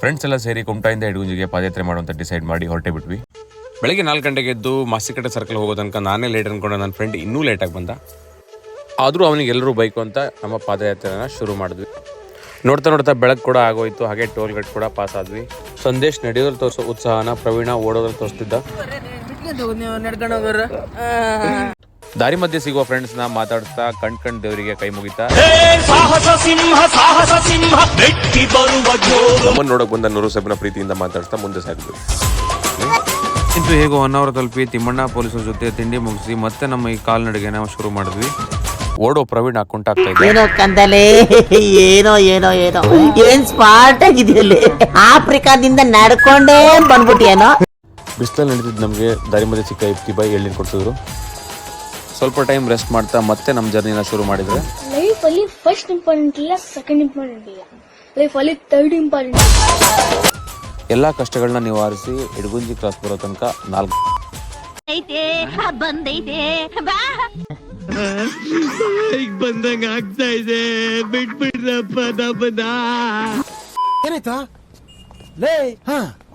Friends ಎಲ್ಲ ಸೇರಿ ಕುಮಟಾಯಿಂದ ಹಿಡಗುಂಜಿಗೆ ಪಾದಯಾತ್ರೆ ಮಾಡುವಂತ ಡಿಸೈಡ್ ಮಾಡಿ ಹೊರಟೆ ಬಿಟ್ವಿ. ಬೆಳಗ್ಗೆ ನಾಲ್ಕು ಗಂಟೆಗೆ ಎದ್ದು ಮಾಸಿಕಟ್ಟೆ ಸರ್ಕಲ್ ಹೋಗೋ ತನಕ ನಾನೇ ಲೇಟ್ ಅನ್ಕೊಂಡೆ. ನನ್ನ ಫ್ರೆಂಡ್ ಇನ್ನೂ ಲೇಟಾಗಿ ಬಂದ. ಆದರೂ ಅವನಿಗೆ ಎಲ್ಲರೂ ಬೈಕು ಅಂತ ನಮ್ಮ ಪಾದಯಾತ್ರೆನ ಶುರು ಮಾಡಿದ್ವಿ. ನೋಡ್ತಾ ನೋಡ್ತಾ ಬೆಳಕು ಕೂಡ ಆಗೋಯ್ತು. ಹಾಗೆ ಟೋಲ್ ಗೇಟ್ ಕೂಡ ಪಾಸ್ ಆದ್ವಿ. ಸಂದೇಶ್ ನಡೆಯೋದ್ರಲ್ಲಿ ತೋರಿಸೋ ಉತ್ಸಾಹನ ಪ್ರವೀಣ ಓಡೋದ್ರಲ್ಲಿ ತೋರಿಸ್ತಿದ್ದ. ದಾರಿ ಮಧ್ಯೆ ಸಿಗುವ ಫ್ರೆಂಡ್ಸ್ನ ಮಾತಾಡ್ತಾ ಕಣ್ ಕಣ್ ದೇವರಿಗೆ ಕೈ ಮುಗಿತಾ. ಸಾಹಸ ಸಿಂಹ ಸಾಹಸ ಸಿಂಹ ಬೆಟ್ಟಿ ಬರುವ ಜೋರು. ನಮ್ಮನ್ನು ನೋಡಕ್ ಬಂದ ನೂರು ಸಬ್ನ ಪ್ರೀತಿಯಿಂದ ಮಾತಾಡ್ತಾ ಮುಂದೆ ಸಾಗಿದ್ವಿ. ಇಂತೂ ಹೇಗೋ ಹೊನ್ನಾವರ ಅವರ್ ತಲುಪಿ ತಿಮ್ಮಣ್ಣ ಪೊಲೀಸರ ಜೊತೆ ತಿಂಡಿ ಮುಗಿಸಿ ಮತ್ತೆ ನಮ್ಮ ಈ ಕಾಲ್ನಡಿಗೆನ ನಾವು ಶುರು ಮಾಡಿದ್ವಿ. ಓಡೋ ಪ್ರವೀಣ್ ಹಾಕೊಂಡ್ ಆಗ್ತಾ ಇದ್ದ. ಏನೋ ಕಂದಲೆ ಏನೋ ಏನೋ ಏನೋ. ಏನ್ ಸ್ಮಾರ್ಟ್ ಆಗಿದೆಯಲ್ಲಿ ಆಫ್ರಿಕಾದಿಂದ ನಡ್ಕೊಂಡೇ ಬಂದ್ಬಿಟ್ಟಿಯೇನೋ? ಬಿಸ್ತಲ್ ನಡೀತಿದ್ದು ನಮಗೆ ದಾರಿ ಮಧ್ಯೆ ಸಿಕ್ಕ ಇಪ್ತಿ ಬೈ ಎಳ್ಳಿನ ಕೊಡ್ಸಿದ್ರು. ಸ್ವಲ್ಪ ಟೈಮ್ ರೆಸ್ಟ್ ಮಾಡ್ತಾ ಮತ್ತೆ ನಮ್ಮ ಜರ್ನಿನ ಶುರು ಮಾಡಿದ್ರೆ? ಲೈಫ್ ಅಲ್ಲಿ ಫಸ್ಟ್ ಇಂಪಾರ್ಟೆಂಟ್ ಇಲ್ಲ ಸೆಕೆಂಡ್ ಇಂಪಾರ್ಟೆಂಟ್ ಇಲ್ಲ. ಲೈಫ್ ಅಲ್ಲಿ ಥರ್ಡ್ ಇಂಪಾರ್ಟೆಂಟ್ ಎಲ್ಲ ಕಷ್ಟಗಳನ್ನ ನಿವಾರಿಸಿ ಇಡಗುಂಜಿ ಕ್ರಾಸ್ ಬರೋ ತನಕ ನಾಲ್ಕು ಬಂದೈತೆ. ಬಾ. ಏನಾಯ್ತಾ? ಲೇ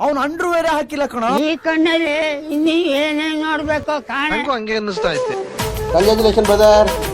ಅವನು ಅಂಡ್ರು ಬೇರೆ ಹಾಕಿಲ್ಲ ಕಣ. ಈ ಕಣ್ಣಲ್ಲಿ ಇನ್ನೀ ಏನೇನ್ ನೋಡ್ಬೇಕು ಕಾಣ. ಹಂಗೆ ಅನ್ನಿಸ್ತಾ ಐತೆ. Congratulation brother